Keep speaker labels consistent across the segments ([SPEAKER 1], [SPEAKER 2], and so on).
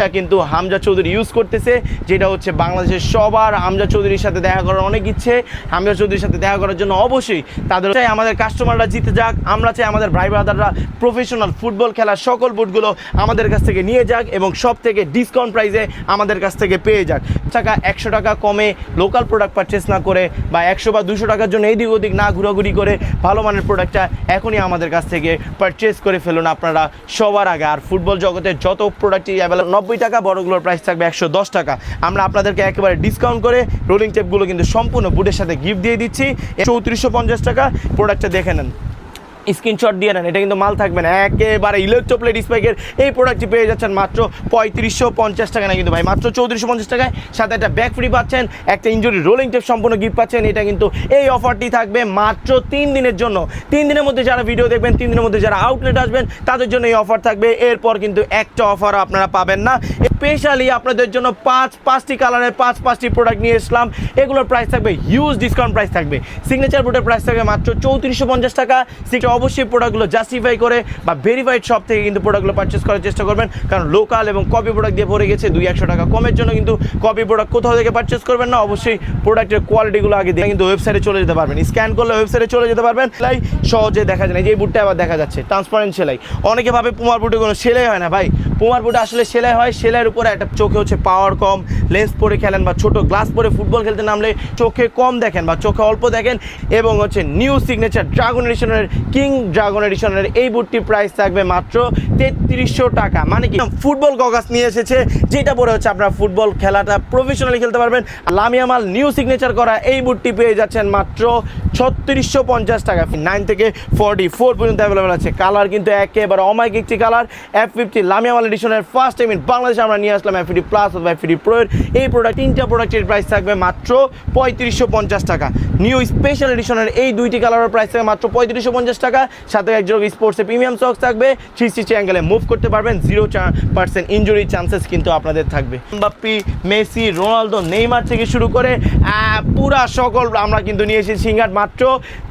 [SPEAKER 1] টা কিন্তু হামজা চৌধুরী ইউজ করতেছে, যেটা হচ্ছে বাংলাদেশের সবার হামজা চৌধুরীর সাথে দেখা করার অনেক ইচ্ছে। হামজা চৌধুরীর সাথে দেখা করার জন্য অবশ্যই তাদের চাই আমাদের কাস্টমাররা জিতে যাক, আমরা চাই আমাদের ভাই ব্রাদাররা প্রফেশনাল ফুটবল খেলার সকল বুটগুলো আমাদের কাছ থেকে নিয়ে যাক এবং সব থেকে ডিসকাউন্ট প্রাইসে আমাদের কাছ থেকে পেয়ে যাক। টাকা একশো টাকা কমে লোকাল প্রোডাক্ট পারচেস না করে বা একশো বা দুশো টাকার জন্য এদিক ওদিক না ঘোরাঘুরি করে ভালো মানের প্রোডাক্টটা এখনই আমাদের কাছ থেকে পারচেস করে ফেলুন আপনারা সবার আগে। আর ফুটবল জগতের যত প্রোডাক্টই অ্যাভেলেবল নব্বই টাকা, বড়গুলোর প্রাইস থাকবে একশো দশ টাকা। আমরা আপনাদেরকে একেবারে ডিসকাউন্ট করে রোলিং টেপগুলো কিন্তু সম্পূর্ণ বুটের সাথে গিফট দিয়ে দিচ্ছি। চৌত্রিশশো পঞ্চাশ টাকা প্রোডাক্টটা দেখে নেন। স্ক্রিনশট দিয়ে নেন। এটা কিন্তু মাল থাকবে না। একেবারে ইলেকট্রোপ্লেট স্পাইকের এই প্রোডাক্টটি পেয়ে যাচ্ছেন মাত্র পঁয়ত্রিশশো পঞ্চাশ টাকা না কিন্তু ভাই? মাত্র চৌত্রিশশো পঞ্চাশ টাকায়। সাথে একটা ব্যাক ফ্রি পাচ্ছেন, একটা ইঞ্জুরি রোলিং টেপ সম্পূর্ণ গিফট পাচ্ছেন। এটা কিন্তু এই অফারটি থাকবে মাত্র তিন দিনের জন্য। তিন দিনের মধ্যে যারা ভিডিও দেখবেন, তিন দিনের মধ্যে যারা আউটলেট আসবেন, তাদের জন্য এই অফার থাকবে। এরপর কিন্তু একটা অফার আপনারা পাবেন না। স্পেশালি আপনাদের জন্য পাঁচ, পাঁচটি কালারের পাঁচ, পাঁচটি প্রোডাক্ট নিয়ে এসলাম। এগুলোর প্রাইস থাকবে হিউজ ডিসকাউন্ট প্রাইস থাকবে। সিগনেচার বুটের প্রাইস থাকবে মাত্র চৌত্রিশশো পঞ্চাশ টাকা। সেটা অবশ্যই প্রোডাক্টগুলো জাস্টিফাই করে বা ভেরিফাইড শপ থেকে কিন্তু প্রোডাক্টগুলো পারচেস করার চেষ্টা করবেন। কারণ লোকাল এবং কপি প্রোডাক্ট দিয়ে ভরে গেছে, দুই একশো টাকা কমের জন্য কিন্তু কপি প্রোডাক্ট কোথাও থেকে পারচেস করবেন না। অবশ্যই প্রোডাক্টের কোয়ালিটিগুলো আগে দিয়ে কিন্তু ওয়েবসাইটে চলে যেতে পারবেন। স্ক্যান করলে ওয়েবসাইটে চলে যেতে পারবেন। সেলাই সহজে দেখা যায় না। যে বুটটা আবার দেখা যাচ্ছে ট্রান্সপারেন্ট সেলাই। অনেকে ভাবে পুমার বুটে কোনো সেলাই হয় না। ভাই পুমার বুটে আসলে সেলাই হয়। সেলাইয়ের উপরে একটা চোখে হচ্ছে পাওয়ার কম লেন্স পরে খেলেন বা ছোট গ্লাস পরে ফুটবল খেলতে নামলে চোখে কম দেখেন বা চোখে অল্প দেখেন এবং হচ্ছে নিউ সিগনেচার ড্রাগন এডিশনের কিং ড্রাগন এডিশনের এই বুটটি প্রাইস থাকবে মাত্র তেত্রিশশো টাকা। মানে কি? ফুটবল গগাস নিয়ে এসেছে, যেটা পরে হচ্ছে আপনারা ফুটবল খেলাটা প্রফেশনালি খেলতে পারবেন। লামিয়ামাল নিউ সিগনেচার করা এই বুটটি পেয়ে যাচ্ছেন মাত্র ছত্রিশশো পঞ্চাশ টাকা। নাইন থেকে ফর্টি ফোর পর্যন্ত অ্যাভেলেবেল আছে। কালার কিন্তু একেবারে অমাইক একটি কালার এফ ফিফটি লামিয়ামাল এডিশনের ফার্স্ট টাইম ইন বাংলাদেশে আমরা নিয়ে আসলাম এফ ফিফটি প্লাস অথবা এফ ফিফটি প্রোয়ের এই প্রোডাক্ট তিনটা প্রোডাক্টের প্রাইস থাকবে মাত্র পঁয়ত্রিশশো পঞ্চাশ টাকা। নিউ স্পেশাল এডিশনের এই দুইটি কালারের প্রাইস থাকবে মাত্র পঁয়ত্রিশশো পঞ্চাশ টাকা। সাথে একজন স্পোর্টসে প্রিমিয়াম সক্স থাকবে। থ্রি সিক্সটি অ্যাঙ্গেলে মুভ করতে পারবেন। জিরো পার্সেন্ট ইঞ্জুরি চান্সেস কিন্তু আপনাদের থাকবে। বাপ্পি মেসি রোনালদো নেইমার থেকে শুরু করে পুরা সকল আমরা কিন্তু নিয়ে এসেছি সিঙ্গার মাত্র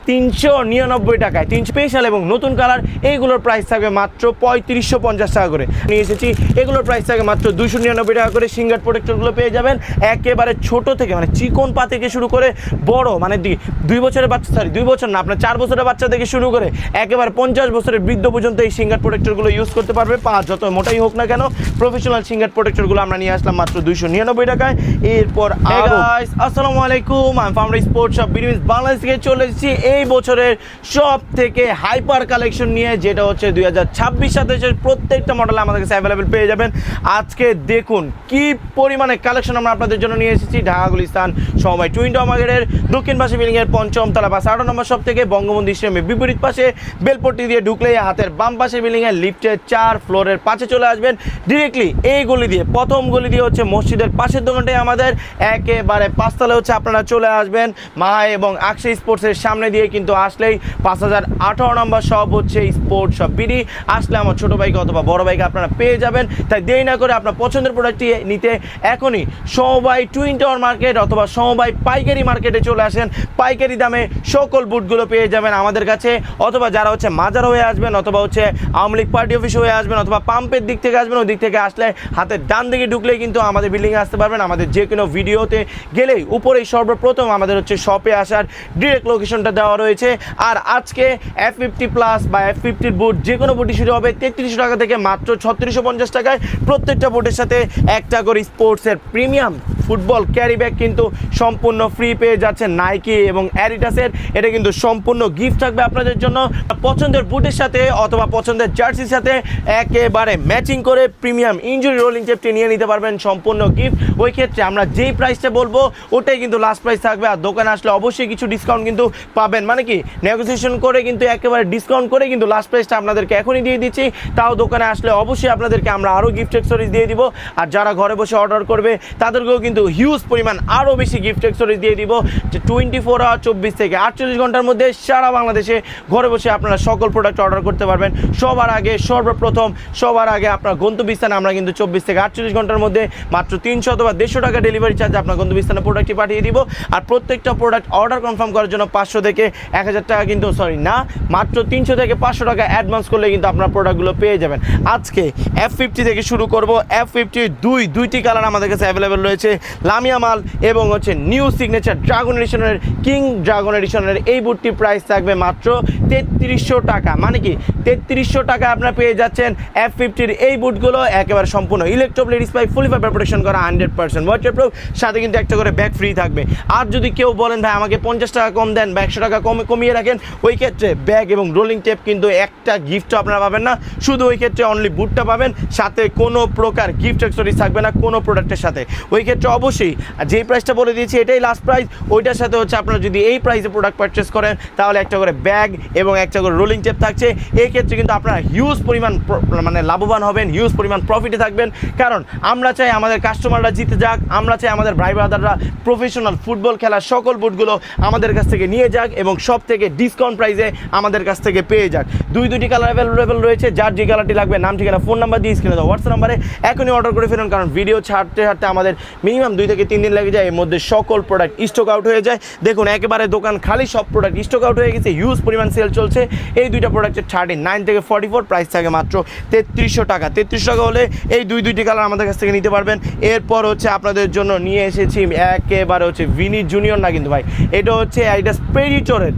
[SPEAKER 1] তিনশো নিরানব্বই টাকায়। তিন স্পেশাল এবং নতুন কালার এইগুলোর প্রাইস থাকবে মাত্র পঁয়ত্রিশশো পঞ্চাশ টাকা করে। নিয়ে এসেছি। এগুলোর প্রাইস থাকে মাত্র দুশো নিরানব্বই টাকা করে সিঙ্গার প্রোটেক্টরগুলো পেয়ে যাবেন। একেবারে ছোট থেকে মানে চিকন পা থেকে শুরু করে বড় মানে দি- দুই বছরের বাচ্চা সরি দুই বছর না আপনার চার বছরের বাচ্চা থেকে শুরু করে একেবারে পঞ্চাশ বছরের বৃদ্ধ পর্যন্ত এই সিঙ্গার প্রোটেক্টরগুলো ইউজ করতে পারবে। পা যত মোটাই হোক না কেন প্রফেশনাল সিঙ্গার প্রোটেক্টরগুলো আমরা নিয়ে আসলাম মাত্র দুইশো নিরানব্বই টাকায়। এরপর আসসালামু আলাইকুম আমি ফাউন্ডার স্পোর্টস শপ বিডিমিস বাংলাদেশ থেকে চলে এসেছি। এই বছরের সব থেকে হাইপার কালেকশন নিয়ে যেটা হচ্ছে দুই হাজার ছাব্বিশ সাথে প্রত্যেকটা মডেল আমাদের কাছে অ্যাভেলেবেল পেয়ে যাবেন। আজকে দেখুন কি পরিমাণে কালেকশন আমরা আপনাদের জন্য নিয়ে এসেছি। ঢাকা গুলিস্তান সময় টুইন মার্কেটের দক্ষিণ পাশে বিল্ডিংয়ের পঞ্চম তলা পাশে আঠারো নম্বর সব থেকে বঙ্গবন্ধু স্টেডিয়ামের বিপরীত পাশে বেলপট্টি দিয়ে ঢুকলে হাতের বাম পাশে বিল্ডিংয়ের লিফটের চার ফ্লোরের পাশে চলে আসবেন। ডিরেক্টলি এই গলি দিয়ে, প্রথম গলি দিয়ে হচ্ছে মসজিদের পাশের দোকানটাই আমাদের। একেবারে পাঁচতলা হচ্ছে আপনারা চলে আসবেন। মাহা এবং আকশে স্পোর্টসের সামনে দিয়ে কিন্তু আসলেই পাঁচ হাজার আঠারো নম্বর সব হচ্ছে স্পোর্টস সব। বিডি, আসলে আমার ছোটো বাইকে অথবা বড় বাইকে আপনারা পেয়ে যাবেন। তাই দেরি না করে আপনার পছন্দের প্রোডাক্টটি নিতে এখনই সমবাই টুইন টাওয়ার মার্কেট অথবা সমবাই পাইকারি মার্কেটে চলে আসেন। পাইকারি দামে সকল বুটগুলো পেয়ে যাবেন আমাদের কাছে। অথবা যারা হচ্ছে মাজার হয়ে আসবেন অথবা হচ্ছে আওয়ামী লীগ পার্টি অফিস হয়ে আসবেন অথবা পাম্পের দিক থেকে আসবেন, ওই দিক থেকে আসলে হাতের ডান দিকে ঢুকলেই কিন্তু আমাদের বিল্ডিংয়ে আসতে পারবেন। আমাদের যে কোনো ভিডিওতে গেলেই উপরেই সর্বপ্রথম আমাদের হচ্ছে শপে আসার ডিরেক্ট লোকেশনটা দেওয়া রয়েছে। আর আজকে এফ ফিফটি প্লাস বা এফ ফিফটির বুট যে কোনো বুটই শুরু হবে তেত্রিশশো টাকা থেকে মাত্র ছত্রিশশো পঞ্চাশ টাকায় প্রত্যেকটা বুটের সাথে একটা করে স্পোর্টসের প্রিমিয়াম ফুটবল ক্যারি ব্যাগ কিন্তু সম্পূর্ণ ফ্রি পেয়ে যাচ্ছে নাইকি এবং অ্যাডিটাসের এটা কিন্তু সম্পূর্ণ গিফট থাকবে আপনাদের জন্য। পছন্দের বুটের সাথে অথবা পছন্দের জার্সির সাথে একেবারে ম্যাচিং করে প্রিমিয়াম ইঞ্জুরি রোলিং টেপটি নিয়ে নিতে পারবেন সম্পূর্ণ গিফট ওই ক্ষেত্রে আমরা যেই প্রাইসটা বলব, ওটাই কিন্তু লাস্ট প্রাইস থাকবে। আর দোকানে আসলে অবশ্যই কিছু ডিসকাউন্ট কিন্তু পাবেন। মানে কি? নেগোসিয়েশন করে কিন্তু একেবারে ডিসকাউন্ট করে কিন্তু লাস্ট প্রাইসটা আপনাদেরকে এখনই দিয়ে দিচ্ছি। তাও দোকানে আসলে অবশ্যই আপনাদেরকে আমরা আরও গিফট অ্যাক্সেসরিজ দিয়ে দিব। আর যারা ঘরে বসে অর্ডার করবে, তাদেরকেও কিন্তু হিউজ পরিমাণ আরও বেশি গিফট এক্সেসরিজ দিয়ে দিব। যে টোয়েন্টি ফোর আওয়ার চব্বিশ থেকে আটচল্লিশ ঘণ্টার মধ্যে সারা বাংলাদেশে ঘরে বসে আপনারা সকল প্রোডাক্ট অর্ডার করতে পারবেন। সবার আগে, সর্বপ্রথম, সবার আগে আপনার গন্তব্যস্থানে আমরা কিন্তু চব্বিশ থেকে আটচল্লিশ ঘণ্টার মধ্যে মাত্র তিনশো অথবা দেড়শো টাকা ডেলিভারি চার্জ আপনার গন্তব্যস্থানে প্রোডাক্টটি পাঠিয়ে দিব। আর প্রত্যেকটা প্রোডাক্ট অর্ডার কনফার্ম করার জন্য পাঁচশো থেকে এক হাজার টাকা কিন্তু সরি না, মাত্র তিনশো থেকে পাঁচশো টাকা অ্যাডভান্স করলে কিন্তু আপনার প্রোডাক্টগুলো পেয়ে যাবেন। আজকে এফ ফিফটি থেকে শুরু করব। এফ ফিফটি দুই, দুইটি কালার আমাদের কাছে অ্যাভেলেবেল রয়েছে। লামিয়া মাল এবং হচ্ছে নিউ সিগনেচার ড্রাগন এডিশনের কিং ড্রাগন এডিশনের এই বুটটি প্রাইস থাকবে মাত্র তেত্রিশশো টাকা। মানে কি? তেত্রিশশো টাকা আপনারা পেয়ে যাচ্ছেন এফ ফিফটির এই বুটগুলো। একেবারে সম্পূর্ণ ইলেকট্রোপ্লেট স্পাই ফুলি ফাইবার প্রোটেকশন করা হান্ড্রেড পার্সেন্ট ওয়াটারপ্রুফ সাথে কিন্তু একটা করে ব্যাগ ফ্রি থাকবে। আর যদি কেউ বলেন, ভাই, আমাকে পঞ্চাশ টাকা কম দেন বা একশো টাকা কমে কমিয়ে রাখেন, ওই ক্ষেত্রে ব্যাগ এবং রোলিং টেপ কিন্তু একটা গিফটও আপনারা পাবেন না। শুধু ওই ক্ষেত্রে অনলি বুটটা পাবেন। সাথে কোনো প্রকার গিফট অ্যাক্সেসরিজ থাকবে না, কোনো প্রোডাক্টের সাথে। ওই ক্ষেত্রে অবশ্যই, যেই প্রাইসটা বলে দিয়েছি, এটাই লাস্ট প্রাইস ওইটার সাথে হচ্ছে আপনারা যদি এই প্রাইসে প্রোডাক্ট পারচেস করেন, তাহলে একটা করে ব্যাগ এবং একটা করে রোলিং টেপ থাকছে। এই ক্ষেত্রে কিন্তু আপনারা হিউজ পরিমাণ মানে লাভবান হবেন হিউজ পরিমাণ প্রফিটে থাকবেন। কারণ আমরা চাই আমাদের কাস্টমাররা জিতে যাক, আমরা চাই আমাদের ভাই ব্রাদাররা প্রফেশনাল ফুটবল খেলার সকল বুটগুলো আমাদের কাছ থেকে নিয়ে যাক এবং সব থেকে ডিসকাউন্ট প্রাইসে আমাদের কাছ থেকে পেয়ে যাক। দুই দুটি কালার অ্যাভেলেবেল রয়েছে, যার যে কালারটি লাগবে, নাম, ঠিকানা ফোন নাম্বার দিয়ে স্ক্রিনে দাও। হোয়াটসঅ্যাপ নাম্বারে এখনই অর্ডার করে ফেলুন, কারণ ভিডিও ছাড়তে ছাড়তে আমাদের মিনিমাম দুই থেকে তিন দিন লেগে যায়। এর মধ্যে সকল প্রোডাক্ট স্টক আউট হয়ে যায়। দেখুন, একেবারে দোকান খালি, সব প্রোডাক্ট স্টক আউট হয়ে গেছে। হিউজ পরিমাণ সেল চলছে। এই দুইটা প্রোডাক্টের থার্টি নাইন থেকে ফর্টি ফোর প্রাইস থাকে মাত্র তেত্রিশশো টাকা। তেত্রিশশো টাকা হলে এই দুই দুইটি কালার আমাদের কাছ থেকে নিতে পারবেন। এরপর হচ্ছে আপনাদের জন্য নিয়ে এসেছি একেবারে হচ্ছে ভিনি জুনিয়র না কিন্তু ভাই, এটা হচ্ছে এটা স্পেডিটরের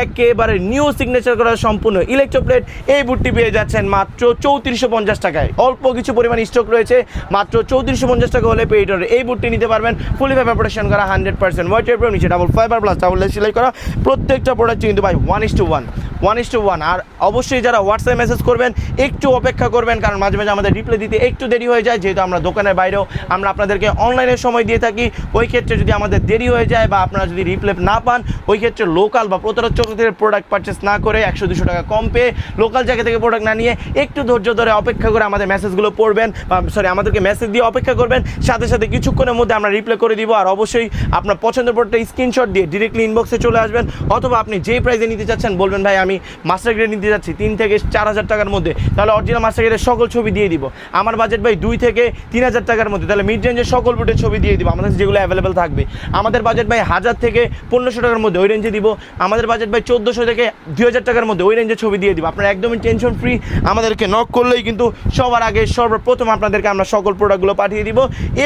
[SPEAKER 1] একেবারে নিউ সিগনেচার করা সম্পূর্ণ ইলেকট্রোপ্লেট এই বুটটি পেয়ে যাচ্ছেন মাত্র চৌত্রিশশো পঞ্চাশ টাকায় অল্প কিছু পরিমাণ স্টক রয়েছে, মাত্র চৌত্রিশশো পঞ্চাশ টাকা হলে পেডর এই বুটটি নিতে পারবেন। ফুলি ফাইবার প্রোটেকশন করা হান্ড্রেড পার্সেন্ট হোয়াইট নিচে ডাবল ফাইবার প্লাস ডাবল সেলাই করা। প্রত্যেকটা প্রোডাক্ট কিন্তু ভাই one is two one one is two one আর অবশ্যই যারা হোয়াটসঅ্যাপ মেসেজ করবেন, একটু অপেক্ষা করবেন, কারণ মাঝে মাঝে আমাদের রিপ্লাই দিতে একটু দেরি হয়ে যায়, যেহেতু আমরা দোকানের বাইরেও আমরা আপনাদেরকে অনলাইনে সময় দিয়ে থাকি। ওই ক্ষেত্রে যদি আমাদের দেরি হয়ে যায় বা আপনারা যদি রিপ্লাই না পান, ওই ক্ষেত্রে লোকাল বা প্রতারক থেকে প্রোডাক্ট পারচেস না করে একশো দুশো টাকা কম পেয়ে লোকাল জায়গা থেকে প্রোডাক্ট না নিয়ে একটু ধৈর্য ধরে অপেক্ষা করে আমাদের মেসেজগুলো পড়বেন বা সরি আমাদেরকে মেসেজ দিয়ে অপেক্ষা করবেন। সাথে সাথে কিছুক্ষণের মধ্যে আমরা রিপ্লাই করে দিব আর অবশ্যই আপনার পছন্দের প্রোডাক্টটা স্ক্রিনশট দিয়ে ডিরেক্টলি ইনবক্সে চলে আসবেন। অথবা আপনি যেই প্রাইসে নিতে চাচ্ছেন বলবেন, ভাই, আমি মাস্টার গ্রেড নিতে যাচ্ছি, তিন থেকে চার হাজার টাকার মধ্যে। তাহলে অরিজিনাল মাস্টার গ্রেডের সকল ছবি দিয়ে দিব। আমার বাজেট ভাই দুই থেকে তিন হাজার টাকার মধ্যে। তাহলে মিড রেঞ্জের সকল বুটের ছবি দিয়ে দিব, আমাদের যেগুলো অ্যাভেলেবেল থাকবে। আমাদের বাজেট ভাই হাজার থেকে পনেরোশো টাকার মধ্যে ওই রেঞ্জে দিব। আমাদের বাজেট ভাই চোদ্দোশো থেকে দুই হাজার টাকার মধ্যে ওই রেঞ্জে ছবি দিয়ে দিব। আপনারা একদমই টেনশন ফ্রি আমাদেরকে নক করলেই কিন্তু সবার আগে সর্বপ্রথম আপনাদেরকে আমরা সকল প্রোডাক্টগুলো পাঠিয়ে দিব।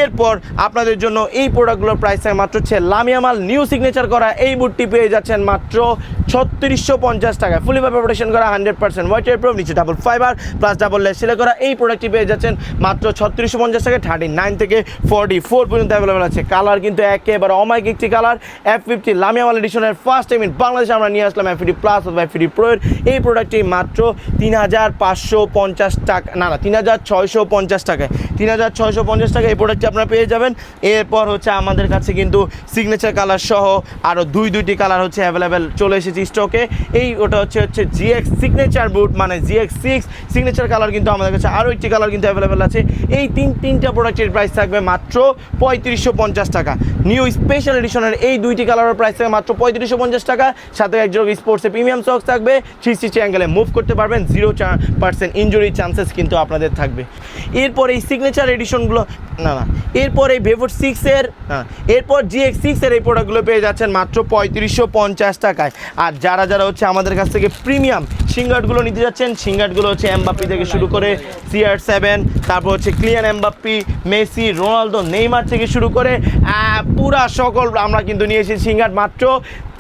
[SPEAKER 1] এরপর আপনাদের জন্য এই প্রোডাক্টগুলোর প্রাইস থাকে মাত্র হচ্ছে লামিয়া মাল নিউ সিগনেচার করা এই বুটটি পেয়ে যাচ্ছেন মাত্র ছত্রিশশো পঞ্চাশ টাকা। ফুলি ভাবে প্রোটেকশন করা হান্ড্রেড পার্সেন্ট ওয়াইটের প্রো নিচে double fibre plus double lace সিলে করা এই প্রোডাক্টটি পেয়ে যাচ্ছেন মাত্র ছত্রিশশো পঞ্চাশ টাকা থার্টি নাইন থেকে ফোরটি ফোর পর্যন্ত অ্যাভেলেবেল আছে। কালার কিন্তু একেবারে অমাইক একটি কালার এফ ফিফটি লামিয়া মাল এডিশনের ফার্স্ট টাইম ইন বাংলাদেশে আমরা নিয়ে আসলাম এফ ফিফটি প্লাস অথবা এফ ফিফটি প্রোয়ের এই প্রোডাক্টটি মাত্র তিন হাজার পাঁচশো পঞ্চাশ টাকা না না, তিন হাজার ছয়শো পঞ্চাশ টাকায়। তিন হাজার ছয়শো পঞ্চাশ টাকা এই প্রোডাক্টটি আপনারা পেয়ে যাবেন। এরপর হচ্ছে আমাদের কাছে কিন্তু সিগনেচার কালার সহ আরও দুই দুইটি কালার হচ্ছে অ্যাভেলেবেল চলে এসেছে স্টকে এই ওটা হচ্ছে হচ্ছে জিএক্স সিগনেচার বুট মানে জিএক্স সিক্স সিগনেচার কালার কিন্তু আমাদের কাছে আরও একটি কালার কিন্তু অ্যাভেলেবেল আছে। এই তিন, তিনটা প্রোডাক্টের প্রাইস থাকবে মাত্র পঁয়ত্রিশশো পঞ্চাশ টাকা। নিউ স্পেশাল এডিশনের এই দুইটি কালারের প্রাইস থাকবে মাত্র পঁয়ত্রিশশো পঞ্চাশ টাকা। সাথে একজন স্পোর্টসে প্রিমিয়াম সক্স থাকবে। থ্রি সিক্সটি অ্যাঙ্গেলে মুভ করতে পারবেন। জিরো পার্সেন্ট ইঞ্জুরি চান্সেস কিন্তু আপনাদের থাকবে। এরপর এই সিগনেচার এডিশনগুলো না না, এরপর এই ভেভোর সিক্সের না, এরপর জিএক্স সিক্সের এই প্রোডাক্টগুলো পেয়ে যাচ্ছেন মাত্র পঁয়ত্রিশশো পঞ্চাশ টাকায়। আর যারা যারা হচ্ছে আমাদের কাছ থেকে প্রিমিয়াম সিঙ্গার্টগুলো নিতে যাচ্ছেন। সিঙ্গারগুলো হচ্ছে এমবাপ্পি থেকে শুরু করে সিআর সেভেন, তারপর হচ্ছে Kylian Mbappe, Messi, Ronaldo, Neymar থেকে শুরু করে পুরা সকল আমরা কিন্তু নিয়ে এসেছি সিঙ্গার্ট মাত্র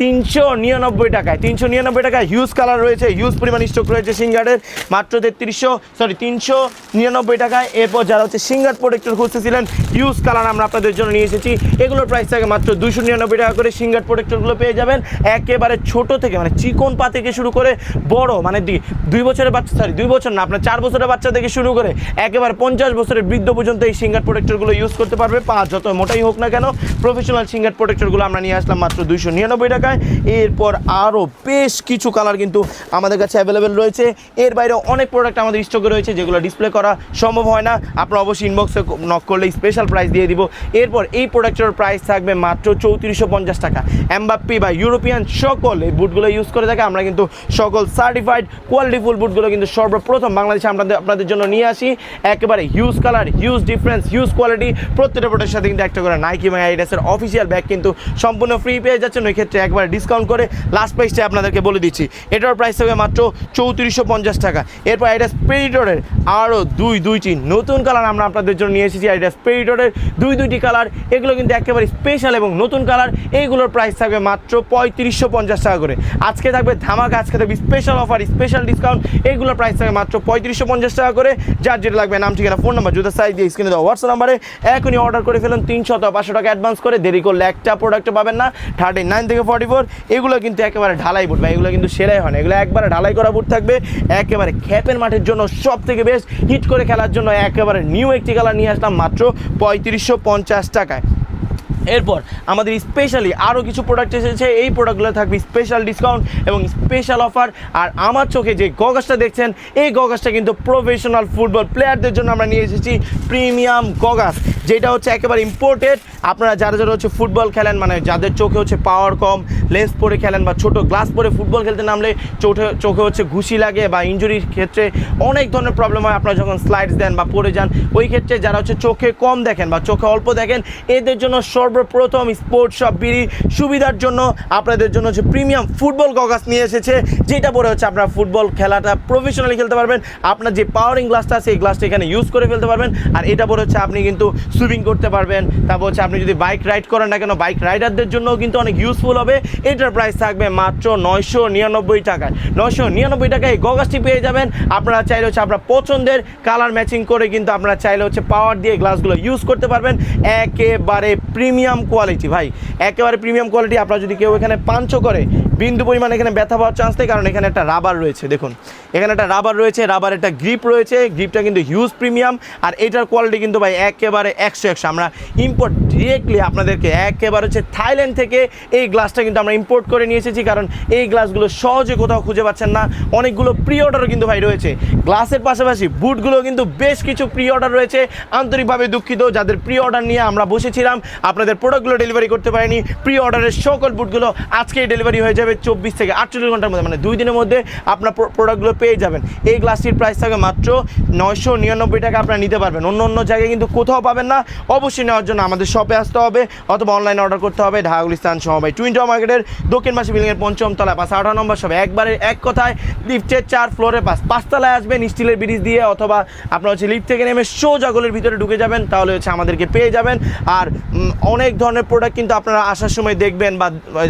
[SPEAKER 1] তিনশো নিরানব্বই টাকায়। তিনশো নিরানব্বই টাকায় হিউজ কালার রয়েছে হিউজ পরিমাণ স্টক রয়েছে সিঙ্গারের, মাত্র তেত্রিশশো সরি তিনশো নিরানব্বই টাকায়। এরপর যারা হচ্ছে সিঙ্গার প্রোডাক্টর খুঁজতেছিলেন হিউজ কালার আমরা আপনাদের জন্য নিয়ে এসেছি। এগুলোর প্রাইস থাকে মাত্র দুশো নিরানব্বই টাকা করে সিঙ্গার প্রোডাক্টরগুলো পেয়ে যাবেন। একেবারে ছোট থেকে মানে চিকন পা থেকে শুরু করে বড় মানে দুই বছরের বাচ্চা সরি দুই বছর না, আপনার চার বছরের বাচ্চা থেকে শুরু করে একেবারে পঞ্চাশ বছরের বৃদ্ধ পর্যন্ত এই সিঙ্গার প্রোটেক্টরগুলো ইউজ করতে পারবে। পা যত মোটাই হোক না কেন প্রফেশনাল সিঙ্গার প্রোটেক্টরগুলো আমরা নিয়ে আসলাম মাত্র দুইশো নিরানব্বই টাকায়। এরপর আরও বেশ কিছু কালার কিন্তু আমাদের কাছে অ্যাভেলেবেল রয়েছে। এর বাইরে অনেক প্রোডাক্ট আমাদের স্টকে রয়েছে, যেগুলো ডিসপ্লে করা সম্ভব হয় না। আপনারা অবশ্যই ইনবক্সে নক করলে স্পেশাল প্রাইস দিয়ে দিব। এরপর এই প্রোডাক্টের প্রাইস থাকবে মাত্র চৌত্রিশশো পঞ্চাশ টাকা। এমবাপ্পি বা ইউরোপিয়ান সকল এই বুটগুলো ইউজ করে থাকে, আমরা কিন্তু সকল সার্টিফাইড কোয়ালিটিফুল বুটগুলো কিন্তু সর্বপ্রথম বাংলাদেশে আপনাদের আপনাদের জন্য নিয়ে আসি। একেবারে huge colour huge difference huge quality প্রত্যেকটা প্রোডাক্টের সাথে কিন্তু একটা করে নাইকি এবং আইডাসের অফিসিয়াল ব্যাগ কিন্তু সম্পূর্ণ ফ্রি পেয়ে যাচ্ছেন। ওই ক্ষেত্রে একবার ডিসকাউন্ট করে লাস্ট প্রাইসটা আপনাদেরকে বলে দিচ্ছি। এটার প্রাইস থাকবে মাত্র চৌত্রিশশো পঞ্চাশ টাকা। এরপর আইডাস পেরিটরের আরও দুই দুইটি নতুন কালার আমরা আপনাদের জন্য নিয়ে এসেছি। আইডাস পেরিটরের দুই, দুইটি কালার এগুলো কিন্তু একেবারে স্পেশাল এবং নতুন কালার এইগুলোর প্রাইস থাকবে মাত্র পঁয়ত্রিশশো পঞ্চাশ টাকা করে। আজকে থাকবে ধামাকা, আজকে থাকবে স্পেশাল অফার স্পেশাল ডিসকাউন্ট এইগুলোর প্রাইস থাকে মাত্র পঁয়ত্রিশশো পঞ্চাশ টাকা করে। যার যেটা লাগবে, নাম, ঠিকানা ফোন নাম্বার জুতার সাইজ দিয়ে স্ক্রিনে দেওয়া হোয়াটসঅ্যাপ নাম্বারে এখনই অর্ডার করে ফেলুন তিনশো অথবা পাঁচশো টাকা অ্যাডভান্স করে। দেরি করলে একটা প্রোডাক্ট পাবেন না। থার্টি নাইন থেকে ফর্টি ফোর এগুলো কিন্তু একেবারে ঢালাই বুট বা এগুলো কিন্তু সেলাই হয় না। এগুলো একবারে ঢালাই করা বুট থাকবে। একেবারে খ্যাপের মাঠের জন্য সব থেকে বেস্ট হিট করে খেলার জন্য একেবারে নিউ একটি কালার নিয়ে আসলাম মাত্র পঁয়ত্রিশশো পঞ্চাশ টাকায়। এরপর আমাদের স্পেশালি আরও কিছু প্রোডাক্ট এসেছে। এই প্রোডাক্টগুলো থাকবে স্পেশাল ডিসকাউন্ট এবং স্পেশাল অফার আর আমার চোখে যে গগাসটা দেখছেন, এই গগাসটা কিন্তু প্রফেশনাল ফুটবল প্লেয়ারদের জন্য আমরা নিয়ে এসেছি প্রিমিয়াম গগাস যেটা হচ্ছে একেবারে ইম্পোর্টেড আপনারা যারা যারা হচ্ছে ফুটবল খেলেন মানে যাদের চোখে হচ্ছে পাওয়ার কম লেন্স পরে খেলেন বা ছোট গ্লাস পরে ফুটবল খেলতে নামলে চোখে চোখে হচ্ছে ঘুষি লাগে বা ইঞ্জুরির ক্ষেত্রে অনেক ধরনের প্রবলেম হয়। আপনারা যখন স্লাইডস দেন বা পড়ে যান, ওই ক্ষেত্রে যারা হচ্ছে চোখে কম দেখেন বা চোখে অল্প দেখেন, এদের জন্য সর্বপ্রথম স্পোর্টস শপ বিড়ি সুবিধার জন্য আপনাদের জন্য হচ্ছে প্রিমিয়াম ফুটবল গগাস নিয়ে এসেছে, যেটা পরে হচ্ছে আপনারা ফুটবল খেলাটা প্রফেশনালি খেলতে পারবেন। আপনার যে পাওয়ারিং গ্লাসটা আছে এই গ্লাসটা এখানে ইউজ করে ফেলতে পারবেন। আর এটা পরে হচ্ছে আপনি কিন্তু সুইমিং করতে পারবেন। তারপর হচ্ছে আপনি যদি বাইক রাইড করেন না কেন বাইক রাইডারদের জন্য কিন্তু অনেক ইউজফুল হবে। এটার প্রাইস থাকবে মাত্র নয়শো নিরানব্বই টাকায়। নয়শো নিরানব্বই টাকায় এই গগাসটি পেয়ে যাবেন। আপনারা চাইলে হচ্ছে আপনার পছন্দের কালার ম্যাচিং করে কিন্তু আপনারা চাইলে হচ্ছে পাওয়ার দিয়ে গ্লাসগুলো ইউজ করতে পারবেন। একেবারে প্রিমিয়াম কোয়ালিটি, ভাই। একেবারে প্রিমিয়াম কোয়ালিটি, আপনারা যদি কেউ এখানে পাঞ্চো করে, বিন্দু পরিমাণ এখানে ব্যথা পাওয়ার চান্স নেই, কারণ এখানে একটা রাবার রয়েছে, দেখুন। এখানে একটা রাবার রয়েছে রাবার একটা গ্রিপ রয়েছে গ্রিপটা কিন্তু হিউজ প্রিমিয়াম আর এটার কোয়ালিটি কিন্তু ভাই একেবারে একশো একশো। আমরা ইম্পোর্ট ডিরেক্টলি আপনাদেরকে একেবারে হচ্ছে থাইল্যান্ড থেকে এই গ্লাসটা কিন্তু আমরা ইম্পোর্ট করে নিয়ে এসেছি, কারণ এই গ্লাসগুলো সহজে কোথাও খুঁজে পাচ্ছেন না। অনেকগুলো প্রি অর্ডারও কিন্তু ভাই রয়েছে। গ্লাসের পাশাপাশি বুটগুলো কিন্তু বেশ কিছু প্রি অর্ডার রয়েছে। আন্তরিকভাবে দুঃখিত, যাদের প্রি অর্ডার নিয়ে আমরা বসেছিলাম, আপনাদের প্রোডাক্টগুলো ডেলিভারি করতে পারিনি। প্রি অর্ডারের সকল বুটগুলো আজকেই ডেলিভারি হয়ে যাবে চব্বিশ থেকে আটচল্লিশ ঘণ্টার মধ্যে। মানে দুই দিনের মধ্যে আপনার প্রোডাক্টগুলো পেয়ে যাবেন। এই গ্লাসটির প্রাইস থাকে মাত্র নয়শো নিরানব্বই টাকা আপনারা নিতে পারবেন। অন্য অন্য জায়গায় কিন্তু কোথাও পাবেন না। অবশ্যই নেওয়ার জন্য আমাদের শপে আসতে হবে অথবা অনলাইনে অর্ডার করতে হবে। ঢাকা গুলিস্তান সমবায় টুইন টাওয়ার মার্কেটের দক্ষিণ পাশে বিল্ডিংয়ের পঞ্চম তলায় পাঁচ আঠারো নম্বর সবে একবারে এক কথায় লিফটের চার ফ্লোরে পাস পাঁচতলায় আসবেন স্টিলের ব্রিজ দিয়ে অথবা আপনার হচ্ছে লিফট থেকে নেমে সোজা গোলের ভিতরে ঢুকে যাবেন। তাহলে হচ্ছে আমাদেরকে পেয়ে যাবেন। আর উম, অনেক ধরনের প্রোডাক্ট কিন্তু আপনারা আসার সময় দেখবেন বা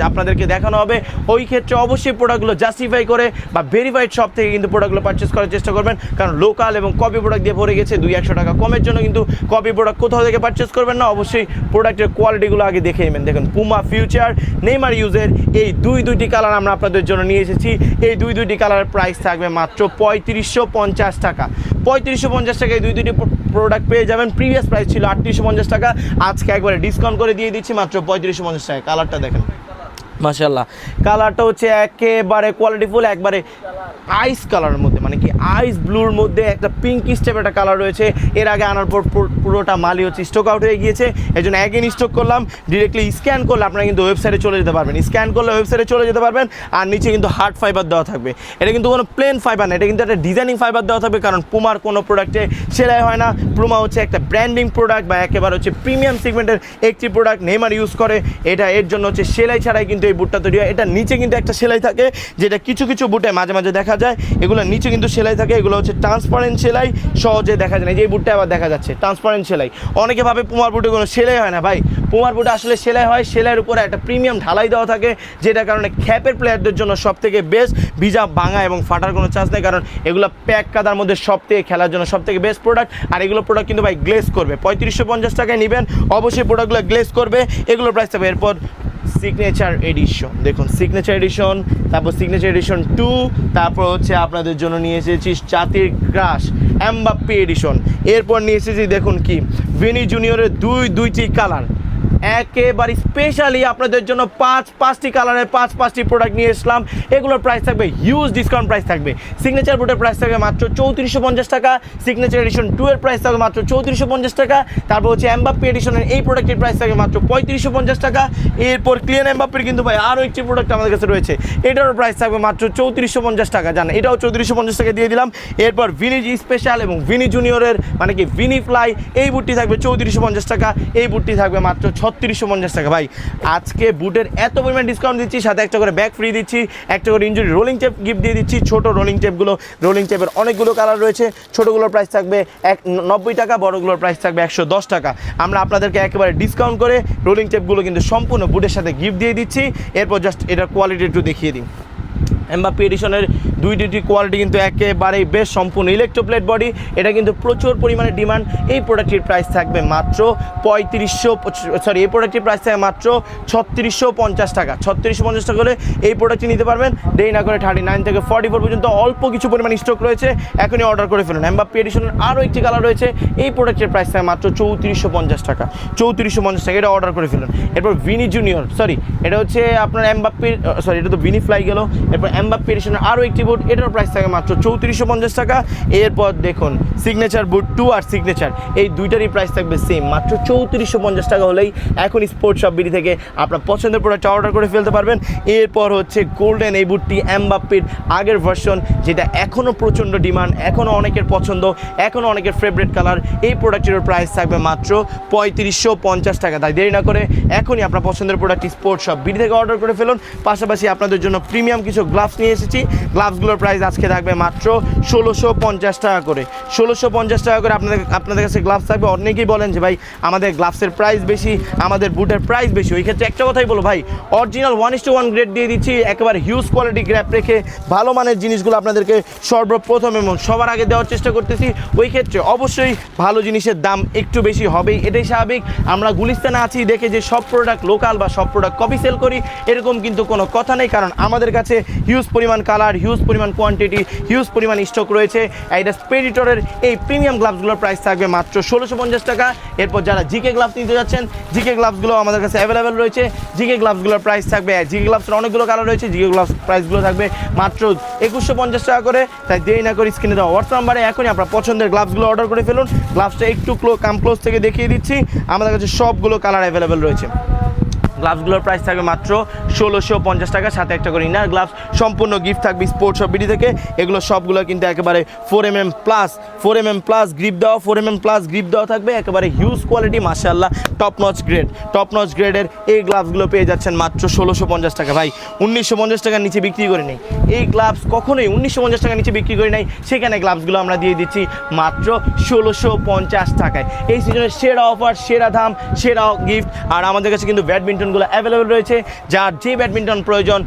[SPEAKER 1] আপনাদেরকে দেখানো হবে। ওই ক্ষেত্রে অবশ্যই প্রোডাক্টগুলো জাস্টিফাই করে বা ভেরিফাইড শপ থেকে কিন্তু প্রোডাক্টগুলো পারচেস করার চেষ্টা করবেন। কারণ লোকাল এবং কপি প্রোডাক্ট দিয়ে ভরে গেছে দুই একশো টাকা কমের জন্য কিন্তু কপি প্রোডাক্ট কোথাও থেকে পারচেস করবেন না। অবশ্যই প্রোডাক্টের কোয়ালিটিগুলো আগে দেখে নেবেন। দেখুন পুমা ফিউচার নেইমার ইউজের এই দুই দুইটি কালার আমরা আপনাদের জন্য নিয়ে এসেছি। এই দুই দুইটি কালারের প্রাইস থাকবে মাত্র পঁয়ত্রিশশো পঞ্চাশ টাকা। পঁয়ত্রিশশো পঞ্চাশ টাকায় দুই দুইটি প্রোডাক্ট পেয়ে যাবেন। প্রিভিয়াস প্রাইস ছিল আটত্রিশশো পঞ্চাশ টাকা। আজকে একবারে ডিসকাউন্ট করে দিয়ে দিচ্ছি মাত্র পঁয়ত্রিশশো পঞ্চাশ টাকা কালারটা দেখেন। মাশাল্লাহ কালারটা হচ্ছে একেবারে কোয়ালিটিফুল একবারে আইস কালারের মধ্যে মানে কি আইস ব্লুর মধ্যে একটা পিঙ্কিশ টাইপের একটা কালার রয়েছে। এর আগে আনার পর পুরো- পুরোটা মালই হচ্ছে স্টক আউট হয়ে গিয়েছে। এই জন্য অ্যাগেন স্টক করলাম ডিরেক্টলি স্ক্যান করলে আপনারা কিন্তু ওয়েবসাইটে চলে যেতে পারবেন। স্ক্যান করলে ওয়েবসাইটে চলে যেতে পারবেন, আর নিচে কিন্তু হার্ড ফাইবার দেওয়া থাকবে। এটা কিন্তু কোনো প্লেন ফাইবার না, এটা কিন্তু একটা ডিজাইনিং ফাইবার দেওয়া থাকবে, কারণ পুমার কোনো প্রোডাক্টে সেলাই হয় না। পুমা হচ্ছে একটা ব্র্যান্ডিং প্রোডাক্ট বা একেবারে হচ্ছে প্রিমিয়াম সেগমেন্টের একটি প্রোডাক্ট নেমার ইউজ করে। এটা এর জন্য হচ্ছে সেলাই ছাড়াই কিন্তু এই বুটটা তৈরি হয়। এটা নিচে কিন্তু একটা সেলাই থাকে, যেটা কিছু কিছু বুটে মাঝে মাঝে দেখা যায়। এগুলো নিচে কিন্তু সেলাই থাকে, এগুলো হচ্ছে ট্রান্সপারেন্ট সেলাই, সহজে দেখা যায় না। যে বুটটা আবার দেখা যাচ্ছে ট্রান্সপারেন্ট সেলাই। অনেকে ভাবে পুমার বুটে কোনো সেলাই হয় না, ভাই। পুমার বুটে আসলে সেলাই হয়, সেলাইয়ের উপরে একটা প্রিমিয়াম ঢালাই দেওয়া থাকে, যেটার কারণে খ্যাপের প্লেয়ারদের জন্য সব থেকে বেস্ট ভিজা, ভাঙা এবং ফাটার কোনো চান্স নেই, কারণ এগুলো প্যাক কাদার মধ্যে সব থেকে খেলার জন্য সব থেকে বেস্ট প্রোডাক্ট আর এগুলো প্রোডাক্ট কিন্তু ভাই গ্লেস করবে। পঁয়ত্রিশশো পঞ্চাশ টাকায় নেবেন, অবশ্যই প্রোডাক্টগুলো গ্লেস করবে, এগুলোর প্রাইস থাকবে। এরপর সিগনেচার এডিশন দেখুন সিগনেচার এডিশন তারপর সিগনেচার এডিশন টু তারপর হচ্ছে আপনাদের জন্য নিয়ে এসেছি জাতির ক্রাশ এমবাপ্পি এডিশন এরপর নিয়ে এসেছি দেখুন কি ভিনি জুনিয়রের দুই, দুইটি কালার একেবারে স্পেশালি আপনাদের জন্য পাঁচ, পাঁচটি কালারের পাঁচ, পাঁচটি প্রোডাক্ট নিয়ে এসলাম। এগুলোর প্রাইস থাকবে হিউজ ডিসকাউন্ট প্রাইস থাকবে। সিগনেচার বুটের প্রাইস থাকবে মাত্র চৌত্রিশশো পঞ্চাশ টাকা। সিগনেচার এডিশন টু এর প্রাইস থাকবে মাত্র চৌত্রিশশো পঞ্চাশ টাকা। তারপর হচ্ছে এমবাপ্পি এডিশনের এই প্রোডাক্টের প্রাইস থাকবে মাত্র পঁয়ত্রিশশো পঞ্চাশ টাকা। এরপর ক্লিয়ার এমবাপ্পির কিন্তু ভাই আরও একটি প্রোডাক্ট আমাদের কাছে রয়েছে। এটারও প্রাইস থাকবে মাত্র চৌত্রিশশো পঞ্চাশ টাকা। জান, এটাও চৌত্রিশশো পঞ্চাশ টাকা দিয়ে দিলাম। এরপর ভিনি জি স্পেশাল এবং ভিনি জুনিয়রের মানে কি ভিনি ফ্লাই এই বুটটি থাকবে চৌত্রিশশো পঞ্চাশ টাকা। এই বুটটি থাকবে মাত্র ছত্রিশশো পঞ্চাশ টাকা। ভাই, আজকে বুটের এত পরিমাণ ডিসকাউন্ট দিচ্ছি, সাথে একটা করে ব্যাগ ফ্রি দিচ্ছি, একটা করে ইঞ্জুরি রোলিং টেপ গিফট দিয়ে দিচ্ছি, ছোট রোলিং টেপগুলো রোলিং টেপের অনেকগুলো কালার রয়েছে, ছোটোগুলোর প্রাইস থাকবে এক নব্বই টাকা, বড়গুলোর প্রাইস থাকবে একশো দশ টাকা। আমরা আপনাদেরকে একেবারে ডিসকাউন্ট করে রোলিং টেপগুলো কিন্তু সম্পূর্ণ বুটের সাথে গিফট দিয়ে দিচ্ছি। এরপর জাস্ট এটার কোয়ালিটি একটু দেখিয়ে দিই। এমবাপি এডিশনের দুই দুইটি কোয়ালিটি কিন্তু একেবারেই বেশ সম্পূর্ণ। ইলেকট্রোপ্লেট বডি এটা কিন্তু প্রচুর পরিমাণে ডিমান্ড এই প্রোডাক্টটির প্রাইস থাকবে মাত্র পঁয়ত্রিশশো সরি এই প্রোডাক্টটির প্রাইস থাকবে মাত্র ছত্রিশশো পঞ্চাশ টাকা। ছত্রিশশো পঞ্চাশ টাকা হলে এই প্রোডাক্টটি নিতে পারবেন। দেরি না করে থার্টি নাইন থেকে ফর্টি ফোর পর্যন্ত অল্প কিছু পরিমাণ স্টক রয়েছে। এখনই অর্ডার করে ফেলুন। এমবাপি এডিশনের আরও একটি কালার রয়েছে। এই প্রোডাক্টের প্রাইস থাকবে মাত্র চৌত্রিশশো পঞ্চাশ টাকা। চৌত্রিশশো পঞ্চাশ টাকা, এটা অর্ডার করে ফেলুন। এরপর ভিনি জুনিয়র সরি এটা হচ্ছে আপনার এমবাপ্পির সরি এটা তো ভিনি ফ্লাই গেল। এরপর এমবাপ্পি এডিশনের আরও একটি বুট এটার প্রাইস থাকে মাত্র চৌত্রিশশো পঞ্চাশ টাকা। এরপর দেখুন সিগনেচার বুট টু আর সিগনেচার এই দুইটারই প্রাইস থাকবে সেম মাত্র চৌত্রিশশো পঞ্চাশ টাকা হলেই এখন স্পোর্টস শপ বিডি থেকে আপনার পছন্দের প্রোডাক্ট অর্ডার করে ফেলতে পারবেন। এরপর হচ্ছে গোল্ডেন এই বুটটি এমবাপ্পির আগের ভার্সন যেটা এখনও প্রচণ্ড ডিমান্ড এখনও অনেকের পছন্দ এখনও অনেকের ফেভারেট কালার এই প্রোডাক্টের প্রাইস থাকবে মাত্র পঁয়ত্রিশশো পঞ্চাশ টাকা। তাই দেরি না করে এখনই আপনার পছন্দের প্রোডাক্ট স্পোর্টস শপ বিডি থেকে অর্ডার করে ফেলুন। পাশাপাশি আপনাদের জন্য প্রিমিয়াম কিছু গ্লাভস নিয়ে এসেছি। গ্লাভসগুলোর প্রাইস আজকে থাকবে মাত্র ষোলোশো পঞ্চাশ টাকা করে। ষোলোশো পঞ্চাশ টাকা করে আপনাদের আপনাদের কাছে গ্লাভস থাকবে। অনেকেই বলেন যে ভাই, আমাদের গ্লাভসের প্রাইস বেশি, আমাদের বুটের প্রাইস বেশি। ওই ক্ষেত্রে একটা কথাই বলো ভাই original one is two one grade দিয়ে দিচ্ছি। একেবারে হিউজ কোয়ালিটি গ্র্যাপ রেখে ভালো মানের জিনিসগুলো আপনাদেরকে সর্বপ্রথম এবং সবার আগে দেওয়ার চেষ্টা করতেছি। ওই ক্ষেত্রে অবশ্যই ভালো জিনিসের দাম একটু বেশি হবেই, এটাই স্বাভাবিক। আমরা গুলিস্তানে আছি, দেখে যে সব প্রোডাক্ট লোকাল বা সব প্রোডাক্ট কপি সেল করি, এরকম কিন্তু কোনো কথা নেই। কারণ আমাদের কাছে হিউজ পরিমাণ কালার, হিউজ পরিমাণ কোয়ান্টিটি হিউজ পরিমাণ স্টক রয়েছে। এইটা স্পেডিটরের এই প্রিমিয়াম গ্লাভসগুলোর প্রাইস থাকবে মাত্র ষোলোশো পঞ্চাশ টাকা। এরপর যারা জিকে গ্লাভস নিতে যাচ্ছেন জিকে গ্লাভসগুলো আমাদের কাছে অ্যাভেলেবেল রয়েছে। জিকে গ্লাভসগুলোর প্রাইস থাকবে জিকে গ্লাভসের অনেকগুলো কালার রয়েছে। জিকে গ্লাভস প্রাইসগুলো থাকবে মাত্র একুশশো পঞ্চাশ টাকা করে। তাই দেরি না করে স্ক্রিনে দেওয়া হোয়াটসঅ্যাপ নাম্বারে এখনই আপনার পছন্দের গ্লাভসগুলো অর্ডার করে ফেলুন। গ্লাভসটা একটু ক্লো কাম ক্লোজ থেকে দেখিয়ে দিচ্ছি। আমাদের কাছে সবগুলো কালার অ্যাভেলেবেল রয়েছে। গ্লাভসগুলোর প্রাইস থাকবে মাত্র ষোলোশো পঞ্চাশ টাকা, সাথে একটা করে ইনার গ্লাভস সম্পূর্ণ গিফট থাকবে স্পোর্টস অফ বিডি থেকে। এগুলো সবগুলো কিন্তু একেবারে four M M plus four M M plus grip দেওয়া four M M plus grip দেওয়া থাকবে, একেবারে হিউজ কোয়ালিটি মার্শাল্লাহ top notch grade top notch গ্রেডের এই গ্লাভসগুলো পেয়ে যাচ্ছেন মাত্র ষোলোশো পঞ্চাশ টাকা। ভাই, উনিশশো পঞ্চাশ টাকার নিচে বিক্রি করে নেই। এই গ্লাভস কখনোই উনিশশো পঞ্চাশ টাকার নিচে বিক্রি করে নেই। সেখানে গ্লাভসগুলো আমরা দিয়ে দিচ্ছি মাত্র ষোলোশো পঞ্চাশ টাকায়। এই সিজনের সেরা অফার সেরা দাম, সেরা গিফট আর আমাদের কাছে কিন্তু ব্যাডমিন্টনগুলো অ্যাভেলেবেল রয়েছে যার যে ব্যাডমিন্টন প্রয়োজন।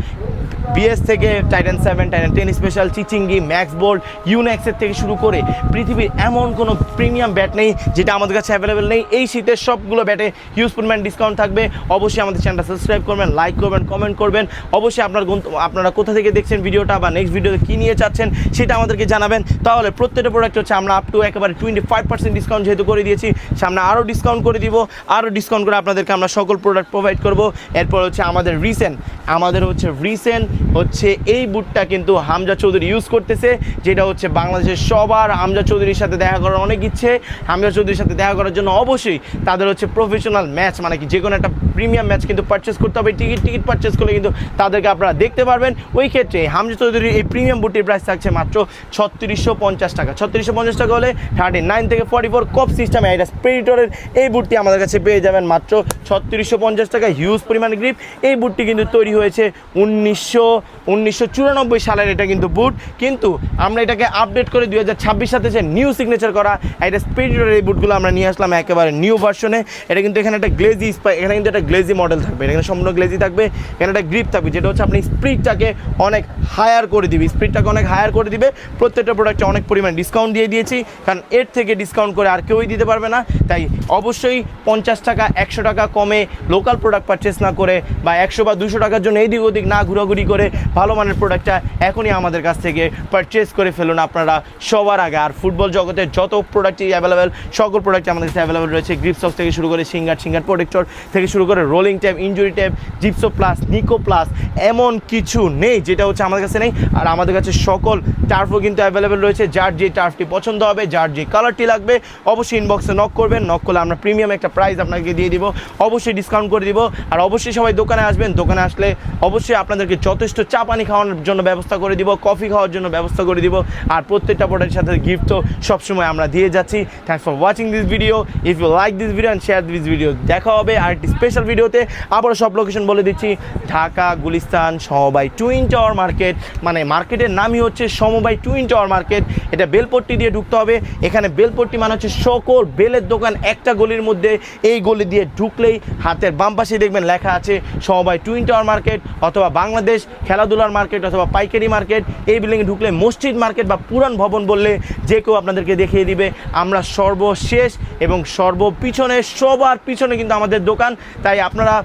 [SPEAKER 1] বিএস থেকে Titan seven Titan ten special চিচিঙ্গি max bold ইউনেক্সের থেকে শুরু করে পৃথিবীর এমন কোনো প্রিমিয়াম ব্যাট নেই যেটা আমাদের কাছে অ্যাভেলেবেল নেই। এই শীতের সবগুলো ব্যাটে হিউজ পরিমাণ ডিসকাউন্ট থাকবে। অবশ্যই আমাদের চ্যানেলটা সাবস্ক্রাইব করবেন লাইক করবেন কমেন্ট করবেন। অবশ্যই আপনার আপনারা কোথা থেকে দেখছেন ভিডিওটা বা নেক্সট ভিডিওতে কী নিয়ে চাচ্ছেন সেটা আমাদেরকে জানাবেন। তাহলে প্রত্যেকটা প্রোডাক্ট হচ্ছে আমরা আপ টু একেবারে টোয়েন্টি ফাইভ পার্সেন্ট ডিসকাউন্ট যেহেতু করে দিয়েছি, সামনে আরও ডিসকাউন্ট করে দিব। আরও ডিসকাউন্ট করে আপনাদেরকে আমরা সকল প্রোডাক্ট প্রোভাইড করব। এরপর হচ্ছে আমাদের রিসেন্ট আমাদের হচ্ছে রিসেন্ট হচ্ছে এই বুটটা কিন্তু হামজা চৌধুরী ইউজ করতেছে, যেটা হচ্ছে বাংলাদেশের সবার হামজা চৌধুরীর সাথে দেখা করার অনেক ইচ্ছে। হামজা চৌধুরীর সাথে দেখা করার জন্য অবশ্যই তাদের হচ্ছে প্রফেশনাল ম্যাচ মানে কি যে কোনো একটা প্রিমিয়াম ম্যাচ কিন্তু পারচেস করতে হবে। টিকিট টিকিট পারচেস করলে কিন্তু তাদেরকে আপনারা দেখতে পারবেন। ওই ক্ষেত্রে হামজা চৌধুরীর এই প্রিমিয়াম বুটির প্রাইস থাকছে মাত্র ছত্রিশশো পঞ্চাশ টাকা। ছত্রিশশো পঞ্চাশ টাকা হলে থার্টি নাইন থেকে ফর্টি ফোর কপ সিস্টেম এটা স্পেরিটরের এই বুটটি আমাদের কাছে পেয়ে যাবেন মাত্র ছত্রিশশো পঞ্চাশ টাকা। হিউজ পরিমাণ গ্রিপ এই বুটটি কিন্তু তৈরি হয়েছে উনিশশো উনিশশো চুরানব্বই সালের এটা কিন্তু বুট কিন্তু আমরা এটাকে আপডেট করে দুই হাজার ছাব্বিশ সাথে যে নিউ সিগনেচার করা, এটা স্পিরিটের এই বুটগুলো আমরা নিয়ে আসলাম একেবারে নিউ ভার্সনে এটা কিন্তু এখানে একটা গ্লেজি এখানে কিন্তু একটা গ্লেজি মডেল থাকবে। এখানে সম্পূর্ণ গ্লেজি থাকবে। এখানে একটা গ্রিপ থাকবে, যেটা হচ্ছে আপনি স্পিডটাকে অনেক হায়ার করে দিবে। স্পিডটাকে অনেক হায়ার করে দিবে। প্রত্যেকটা প্রোডাক্টে অনেক পরিমাণ ডিসকাউন্ট দিয়ে দিয়েছি। কারণ এর থেকে ডিসকাউন্ট করে আর কেউই দিতে পারবে না। তাই অবশ্যই পঞ্চাশ টাকা, একশো টাকা কমে লোকাল প্রোডাক্ট পারচেস না করে বা একশো বা দুশো টাকার জন্য এদিক ওদিক না ঘোরাঘুরি করে ভালো মানের প্রোডাক্টটা এখনই আমাদের কাছ থেকে পারচেস করে ফেলুন। আপনারা সবার আগে। আর ফুটবল জগতের যত প্রোডাক্টই অ্যাভেলেবেল সকল প্রোডাক্ট আমাদের কাছে অ্যাভেলেবেল রয়েছে। গ্রিপসক্স থেকে শুরু করে সিঙ্গার সিঙ্গার প্রোটেক্টর থেকে শুরু করে রোলিং ট্যাপ ইঞ্জুরি ট্যাপ জিপসো প্লাস নিকো প্লাস এমন কিছু নেই যেটা হচ্ছে আমাদের কাছে নেই। আর আমাদের কাছে সকল টার্ফও কিন্তু অ্যাভেলেবেল রয়েছে। যার যে টার্ফটি পছন্দ হবে, যার যে কালারটি লাগবে, অবশ্যই ইনবক্সে নক করবেন। নক করলে আমরা প্রিমিয়াম একটা প্রাইস আপনাকে দিয়ে দিব। অবশ্যই ডিসকাউন্ট করে দিব। আর অবশ্যই সবাই দোকানে আসবেন। দোকানে আসলে অবশ্যই আপনাদেরকে যথেষ্ট চা পানি খাওয়ানোর জন্য ব্যবস্থা করে দিব, কফি খাওয়ার জন্য ব্যবস্থা করে দিব, আর প্রত্যেকটা প্রোডাক্টের সাথে গিফট তো সবসময় আমরা দিয়ে যাচ্ছি। Thanks for watching this video if you like this video and share this video দেখা হবে আর একটি স্পেশাল ভিডিওতে আবারও সব লোকেশন বলে দিচ্ছি, ঢাকা, গুলিস্তান সমবাই টুইন টাওয়ার মার্কেট মানে মার্কেটের নামই হচ্ছে সমবাই টুইন টাওয়ার মার্কেট এটা বেলপট্টি দিয়ে ঢুকতে হবে। এখানে বেলপট্টি মানে হচ্ছে সকল বেলের দোকান একটা গলির মধ্যে। এই গলি দিয়ে ঢুকলেই হাতের বাম পাশে দেখবেন লেখা আছে সমবায় টুইন টাওয়ার মার্কেট অথবা বাংলাদেশ খেলাধুলার মার্কেট অথবা পাইকারি মার্কেট, এই বিল্ডিংয়ে ঢুকলে মসজিদ মার্কেট বা পুরান ভবন বললে যে কেউ আপনাদেরকে দেখিয়ে দিবে। আমরা সর্বশেষ এবং সর্বপিছনে, সবার পিছনে কিন্তু আমাদের দোকান। তাই আপনারা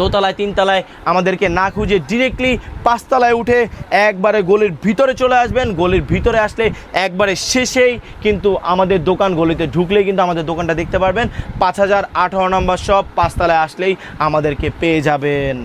[SPEAKER 1] দোতলায়, তিনতলায় আমাদেরকে না খুঁজে ডিরেক্টলি পাঁচতলায় উঠে একবারে গলির ভিতরে চলে আসবেন। গলির ভিতরে আসলে একবারে শেষেই কিন্তু আমাদের দোকান গলিতে ঢুকলেই কিন্তু আমাদের দোকানটা দেখতে পারবেন। পাঁচ হাজার আঠারো নম্বর সব পাঁচতলায় আসলেই আমাদেরকে পেয়ে যাবেন।